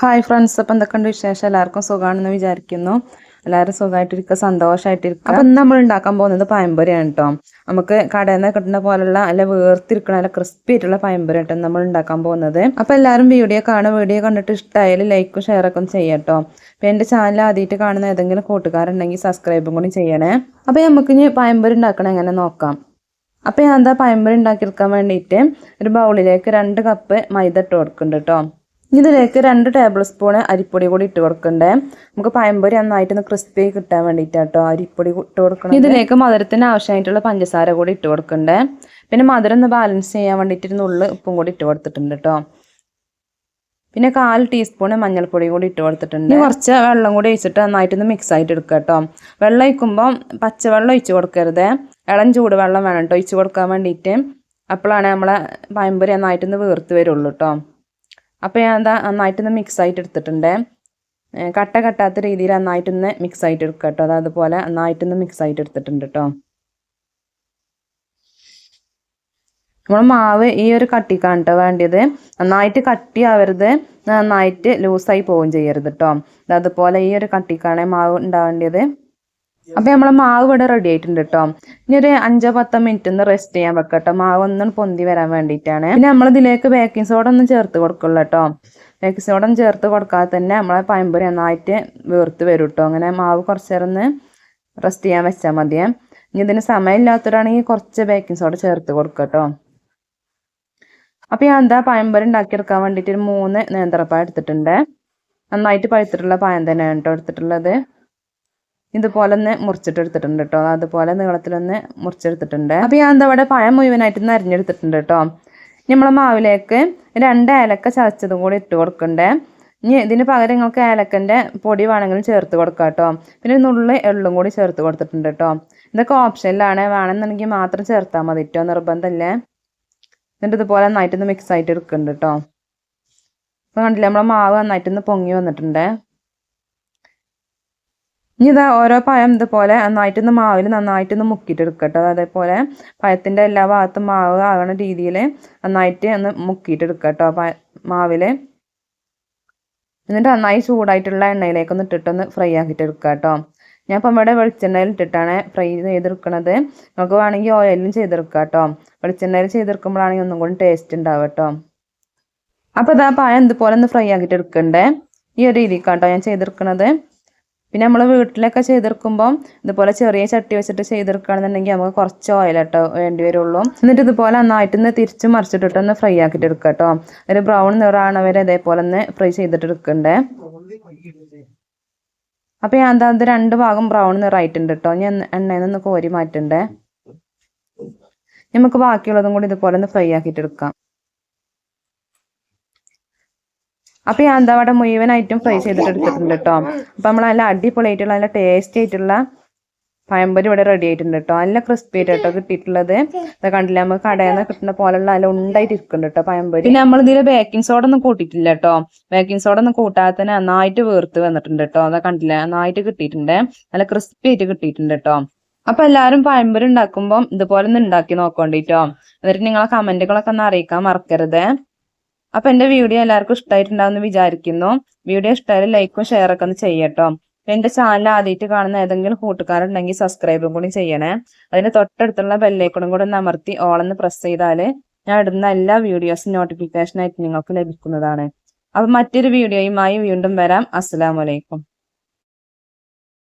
Hi friends അപ്പം എന്തൊക്കെയുണ്ട് വിശേഷം? എല്ലാവർക്കും സുഖമാണെന്ന് വിചാരിക്കുന്നു. എല്ലാവരും സുഖമായിട്ടിരിക്കുക സന്തോഷമായിട്ടിരിക്കുക അപ്പം നമ്മൾ ഉണ്ടാക്കാൻ പോകുന്നത് പഴംപൊരിയാണ് കേട്ടോ നമുക്ക് കടയിൽ നിന്ന് കിട്ടുന്ന പോലുള്ള അല്ല വേർത്തിരിക്കണ അല്ല ക്രിസ്പി ആയിട്ടുള്ള പഴംപൊരി ആട്ടോ നമ്മൾ ഉണ്ടാക്കാൻ പോകുന്നത്. അപ്പം എല്ലാവരും വീഡിയോ കാണുക വീഡിയോ കണ്ടിട്ട് ഇഷ്ടമായാലും ലൈക്കും ഷെയറൊക്കെ ഒന്ന് ചെയ്യാം കേട്ടോ അപ്പം എന്റെ ചാനൽ ആദ്യമായിട്ട് കാണുന്ന ഏതെങ്കിലും കൂട്ടുകാരുണ്ടെങ്കിൽ സബ്സ്ക്രൈബും കൂടി ചെയ്യണേ. അപ്പം നമുക്ക് ഇനി പഴംപൊരി ഉണ്ടാക്കണം എങ്ങനെ നോക്കാം. അപ്പം ഞാൻ എന്താ പഴംപൊരി ഉണ്ടാക്കിയെടുക്കാൻ വേണ്ടിയിട്ട് ഒരു ബൗളിലേക്ക് രണ്ട് കപ്പ് മൈദ ഇട്ട് കൊടുക്കുന്നുണ്ട് കേട്ടോ ഇതിലേക്ക് രണ്ട് ടേബിൾ സ്പൂൺ അരിപ്പൊടി കൂടി ഇട്ട് കൊടുക്കണ്ടേ. നമുക്ക് പഴംപൊരി നന്നായിട്ടൊന്ന് ക്രിസ്പി കിട്ടാൻ വേണ്ടിയിട്ടാട്ടോ അരിപ്പൊടി ഇട്ട് കൊടുക്കണം ഇതിലേക്ക് മധുരത്തിന് ആവശ്യമായിട്ടുള്ള പഞ്ചസാര കൂടി ഇട്ട് കൊടുക്കണ്ടേ. പിന്നെ മധുരം ഒന്ന് ബാലൻസ് ചെയ്യാൻ വേണ്ടിയിട്ട് നുള്ള് ഉപ്പും കൂടി ഇട്ട് കൊടുത്തിട്ടുണ്ട് കേട്ടോ പിന്നെ കാൽ ടീസ്പൂൺ മഞ്ഞൾപ്പൊടി കൂടി ഇട്ട് കൊടുത്തിട്ടുണ്ട്. കുറച്ച് വെള്ളം കൂടി ഒഴിച്ചിട്ട് നന്നായിട്ടൊന്ന് മിക്സ് ആയിട്ട് എടുക്കുക കേട്ടോ വെള്ളം ഒഴിക്കുമ്പോൾ പച്ചവെള്ളം ഒഴിച്ച് കൊടുക്കരുത്. ഇളം ചൂട് വെള്ളം വേണം കേട്ടോ ഒഴിച്ച് കൊടുക്കാൻ വേണ്ടിയിട്ട്. അപ്പോഴാണ് നമ്മളെ പയമ്പൊരി നന്നായിട്ടൊന്ന് വീർത്ത് വരുള്ളൂ കേട്ടോ അപ്പോൾ ഞാൻ എന്താ നന്നായിട്ടൊന്ന് മിക്സ് ആയിട്ട് എടുത്തിട്ടുണ്ട്. കട്ട കട്ടാത്ത രീതിയിൽ നന്നായിട്ടൊന്ന് മിക്സ് ആയിട്ട് എടുക്കുക കേട്ടോ. അത് അതുപോലെ നന്നായിട്ടൊന്ന് മിക്സ് ആയിട്ട് എടുത്തിട്ടുണ്ട് കേട്ടോ. നമ്മൾ മാവ് ഈ ഒരു കട്ടിക്കാണ് കേട്ടോ വേണ്ടത്. നന്നായിട്ട് കട്ടിയാവരുത് നന്നായിട്ട് ലൂസായി പോവുകയും ചെയ്യരുത് കേട്ടോ. അതുപോലെ ഈ ഒരു കട്ടിക്കാണ് മാവ് ഉണ്ടാവേണ്ടത്. അപ്പോൾ നമ്മളെ മാവ് ഇവിടെ റെഡി ആയിട്ടുണ്ട് കേട്ടോ ഇനി ഒരു അഞ്ചോ പത്തോ മിനിറ്റ് ഒന്ന് റെസ്റ്റ് ചെയ്യാൻ വെക്കട്ടോ മാവ് ഒന്നും പൊന്തി വരാൻ വേണ്ടിയിട്ടാണ്. പിന്നെ നമ്മൾ ഇതിലേക്ക് ബേക്കിംഗ് സോഡ ഒന്നും ചേർത്ത് കൊടുക്കുള്ളൂ കേട്ടോ ബേക്കിംഗ് സോഡ ഒന്നും ചേർത്ത് കൊടുക്കാതെ തന്നെ നമ്മളെ പയമ്പൊരി നന്നായിട്ട് വീർത്ത് വരും കേട്ടോ അങ്ങനെ മാവ് കുറച്ച് നേരം ഒന്ന് റെസ്റ്റ് ചെയ്യാൻ വെച്ചാൽ മതിയേ. ഇനി ഇതിന് സമയമില്ലാത്തവരാണെങ്കിൽ കുറച്ച് ബേക്കിംഗ് സോഡ ചേർത്ത് കൊടുക്കുക കേട്ടോ അപ്പോൾ ഞാൻ എന്താ പയമ്പൊരി ഉണ്ടാക്കിയെടുക്കാൻ വേണ്ടിയിട്ട് മൂന്ന് നേന്ത്രപ്പഴം എടുത്തിട്ടുണ്ട്. നന്നായിട്ട് പഴുത്തിട്ടുള്ള പഴം തന്നെയാണ് കേട്ടോ എടുത്തിട്ടുള്ളത്. ഇതുപോലെ ഒന്ന് മുറിച്ചിട്ടെടുത്തിട്ടുണ്ട് കേട്ടോ അതുപോലെ നീളത്തിലൊന്ന് മുറിച്ചെടുത്തിട്ടുണ്ട്. അപ്പോൾ ഞാൻ എന്താ ഇവിടെ പഴം മുഴുവനായിട്ട് ഒന്ന് അരിഞ്ഞെടുത്തിട്ടുണ്ട് കേട്ടോ നമ്മളെ മാവിലേക്ക് രണ്ട് ഏലക്ക ചതച്ചതും കൂടി ഇട്ട് കൊടുക്കണ്ടേ. ഇനി ഇതിന് പകരം നിങ്ങൾക്ക് ഏലക്കന്റെ പൊടി വേണമെങ്കിലും ചേർത്ത് കൊടുക്കാം കേട്ടോ പിന്നെ നുള്ളി എള്ളും കൂടി ചേർത്ത് കൊടുത്തിട്ടുണ്ട് കേട്ടോ ഇതൊക്കെ ഓപ്ഷനിലാണ്. വേണമെന്നുണ്ടെങ്കിൽ മാത്രം ചേർത്താൽ മതി കേട്ടോ നിർബന്ധമല്ലേ. എന്നിട്ട് ഇതുപോലെ നന്നായിട്ടൊന്ന് മിക്സ് ആയിട്ട് എടുക്കുന്നുണ്ട് കേട്ടോ അപ്പോൾ കണ്ടില്ലേ നമ്മളെ മാവ് നന്നായിട്ടൊന്ന് പൊങ്ങി വന്നിട്ടുണ്ട്. ഇനി ഇതാ ഓരോ പഴം ഇതുപോലെ നന്നായിട്ടൊന്ന് മാവിൽ നന്നായിട്ടൊന്ന് മുക്കിയിട്ട് എടുക്കട്ടോ അതേപോലെ പഴത്തിന്റെ എല്ലാ ഭാഗത്തും മാവ് ആകുന്ന രീതിയിൽ നന്നായിട്ട് ഒന്ന് മുക്കിയിട്ട് എടുക്കട്ടോ പ മാവിൽ എന്നിട്ട് നന്നായി ചൂടായിട്ടുള്ള എണ്ണയിലേക്ക് ഒന്ന് ഇട്ടിട്ടൊന്ന് ഫ്രൈ ആക്കിയിട്ട് എടുക്കുക കേട്ടോ ഞാൻ ഇപ്പം ഇവിടെ വെളിച്ചെണ്ണയിൽ ഇട്ടിട്ടാണ് ഫ്രൈ ചെയ്തെടുക്കുന്നത് നമുക്ക് വേണമെങ്കിൽ ഓയിലും ചെയ്തെടുക്കുക കേട്ടോ വെളിച്ചെണ്ണയിൽ ചെയ്തെടുക്കുമ്പോഴാണെങ്കിൽ ഒന്നും കൂടി ടേസ്റ്റ് ഉണ്ടാവും കേട്ടോ അപ്പോൾ ഇതാ പഴം ഇതുപോലെ ഒന്ന് ഫ്രൈ ആക്കിയിട്ട് എടുക്കണ്ടേ ഈ ഒരു രീതിക്കാട്ടോ ഞാൻ ചെയ്തെടുക്കുന്നത് പിന്നെ നമ്മൾ വീട്ടിലൊക്കെ ചെയ്തെടുക്കുമ്പോൾ ഇതുപോലെ ചെറിയ ചട്ടി വെച്ചിട്ട് ചെയ്തെടുക്കുകയാണെന്നുണ്ടെങ്കിൽ നമുക്ക് കുറച്ച് ഓയിൽ കേട്ടോ വേണ്ടി വരുള്ളൂ. എന്നിട്ട് ഇതുപോലെ നന്നായിട്ട് ഒന്ന് തിരിച്ച് മറിച്ചിട്ടിട്ട് ഒന്ന് ഫ്രൈ ആക്കിയിട്ട് എടുക്കുക കേട്ടോ ഒരു ബ്രൗൺ നിറാണ് വരെ ഇതേപോലെ ഒന്ന് ഫ്രൈ ചെയ്തിട്ട് എടുക്കണ്ടേ. അപ്പോൾ ഞാൻ എന്താ രണ്ട് ഭാഗം ബ്രൗൺ നിറായിട്ടുണ്ട് കേട്ടോ ഞാൻ എണ്ണയിൽ നിന്ന് കോരി മാറ്റണ്ടേ. നമുക്ക് ബാക്കിയുള്ളതും കൂടി ഇതുപോലെ ഒന്ന് ഫ്രൈ ആക്കിയിട്ട് എടുക്കാം. അപ്പോൾ ഈ എന്താ അവിടെ മുഴുവനായിട്ടും ഫ്രൈ ചെയ്തിട്ട് എടുത്തിട്ടുണ്ട് കേട്ടോ അപ്പോൾ നമ്മൾ നല്ല അടിപൊളിയായിട്ടുള്ള നല്ല ടേസ്റ്റി ആയിട്ടുള്ള പഴംപൊരി ഇവിടെ റെഡി ആയിട്ടുണ്ട് കേട്ടോ നല്ല ക്രിസ്പി ആയിട്ട് കേട്ടോ കിട്ടിയിട്ടുള്ളത്. ഇത് കണ്ടില്ല നമുക്ക് കടയിൽ നിന്ന് കിട്ടുന്ന പോലുള്ള നല്ല ഉണ്ടായിട്ട് ഇരിക്കുന്നുണ്ട് കേട്ടോ പഴംപൊരി. പിന്നെ നമ്മൾ ഇതിൽ ബേക്കിംഗ് സോഡ ഒന്നും കൂട്ടിയിട്ടില്ല കേട്ടോ ബേക്കിംഗ് സോഡ ഒന്നും കൂട്ടാതെ തന്നെ നന്നായിട്ട് വേർത്ത് വന്നിട്ടുണ്ട് കേട്ടോ അതാ കണ്ടില്ല നന്നായിട്ട് കിട്ടിയിട്ടുണ്ട്. നല്ല ക്രിസ്പി ആയിട്ട് കിട്ടിയിട്ടുണ്ട് കേട്ടോ അപ്പൊ എല്ലാവരും പഴംപൊരി ഉണ്ടാക്കുമ്പോൾ ഇതുപോലെ ഒന്ന് ഉണ്ടാക്കി നോക്കണ്ടിട്ടോ എന്നിട്ട് നിങ്ങളെ കമന്റുകളൊക്കെ ഒന്ന് അറിയിക്കാൻ മറക്കരുത്. അപ്പൊ എന്റെ വീഡിയോ എല്ലാവർക്കും ഇഷ്ടമായിട്ടുണ്ടാവുമെന്ന് വിചാരിക്കുന്നു. വീഡിയോ ഇഷ്ടമായാലും ലൈക്കും ഷെയറൊക്കെ ഒന്ന് ചെയ്യട്ടോ. എന്റെ ചാനൽ ആദ്യമായിട്ട് കാണുന്ന ഏതെങ്കിലും കൂട്ടുകാരുണ്ടെങ്കിൽ സബ്സ്ക്രൈബും കൂടി ചെയ്യണേ. അതിന്റെ തൊട്ടടുത്തുള്ള ബെല്ലൈക്കണും കൂടെ ഒന്ന് അമർത്തി ഓളെന്ന് പ്രസ് ചെയ്താൽ ഞാൻ ഇടുന്ന എല്ലാ വീഡിയോസും നോട്ടിഫിക്കേഷൻ ആയിട്ട് നിങ്ങൾക്ക് ലഭിക്കുന്നതാണ്. അപ്പൊ മറ്റൊരു വീഡിയോയുമായി വീണ്ടും വരാം. അസ്സലാമലൈക്കും